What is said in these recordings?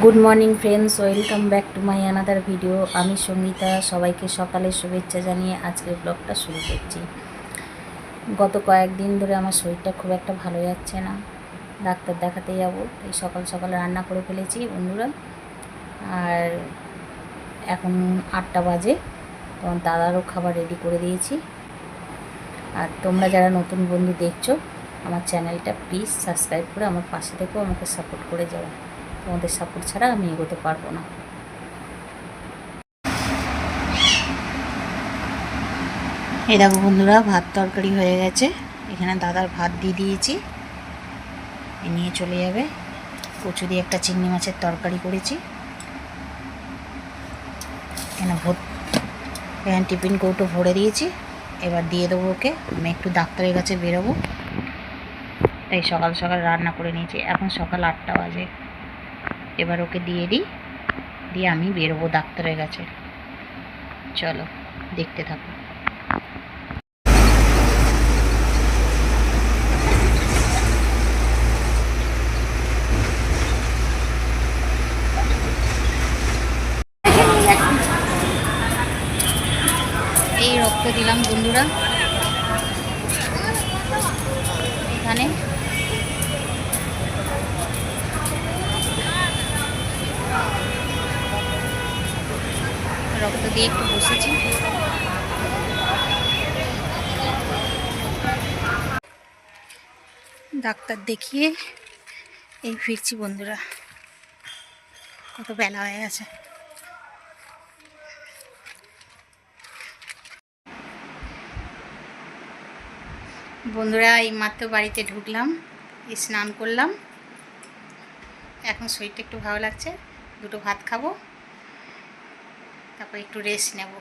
Good morning friends welcome back to my another video আমি সঙ্গীতা, সবাইকে সকালে শুভেচ্ছা জানিয়ে আজকের ব্লগটা শুরু করছি। গত কয়েকদিন ধরে আমার শরীরটা খুব একটা ভালো যাচ্ছে না। ডাক্তার দেখাতে যাব এই সকাল সকাল রান্না করে ফেলেছি বন্ধুরা। আর এখন আটটা বাজে তোমার দাদারও খাবার রেডি করে দিয়েছি। আর তোমরা যারা নতুন বন্ধু দেখছ, আমার চ্যানেলটা প্লিজ সাবস্ক্রাইব করে আমার পাশে থেকেও আমাকে সাপোর্ট করে যাও। তোমাদের সাপোর্ট ছাড়া আমি এগোতে পারব না। এই দেখো বন্ধুরা, ভাত তরকারি হয়ে গেছে। এখানে দাদার ভাত দিয়ে দিয়েছি। এ নিয়ে চলে যাবে। কচু দিয়ে একটা চিংড়ি মাছের তরকারি করেছি। এখানে ভোট, এখানে টিফিন কৌটো ভরে দিয়েছি। এবার দিয়ে দেবো ওকে। আমি একটু ডাক্তারের কাছে বেরোবো। তাই সকাল সকাল রান্না করে নিয়েছি। এখন সকাল আটটা বাজে। এবার ওকে দিয়ে দিই। দিয়ে আমি বেরোবো ডাক্তারের কাছে। চলো, দেখতে থাকো। এই রক্ত দিলাম বন্ধুরা। এখানে রক্ত দিয়ে একটু বসেছি। ডাক্তার দেখিয়ে এই ফিরছি বন্ধুরা। কত বেলা হয়ে গেছে। বন্ধুরা, এই মাত্র বাড়িতে ঢুকলাম, স্নান করলাম। এখন শরীরটা একটু ভালো লাগছে, দুটো ভাত খাব। তারপর একটু রেস্ট নেব।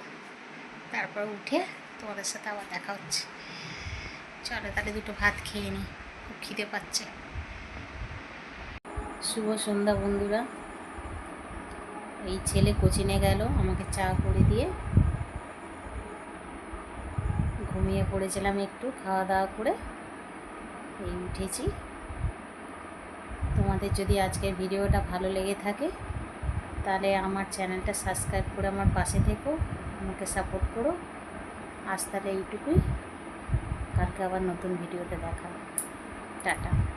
তারপর উঠে তোমাদের সাথে আবার দেখা হচ্ছে। চলো তাহলে দুটো ভাত খেয়ে নিই, খুব খিদে পাচ্ছে। শুভ সন্ধ্যা বন্ধুরা। এই ছেলে কোচিনে গেল, আমাকে চা করে দিয়ে ঘুমিয়ে পড়েছিলাম একটু, খাওয়া দাওয়া করে এই উঠেছি। তোমাদের যদি আজকের ভিডিওটা ভালো লেগে থাকে তাহলে আমার চ্যানেলটা সাবস্ক্রাইব করে আমার পাশে থেকো, আমাকে সাপোর্ট করো। আজ তাহলে এইটুকুই। কালকে আবার নতুন ভিডিওতে দেখা টাটা।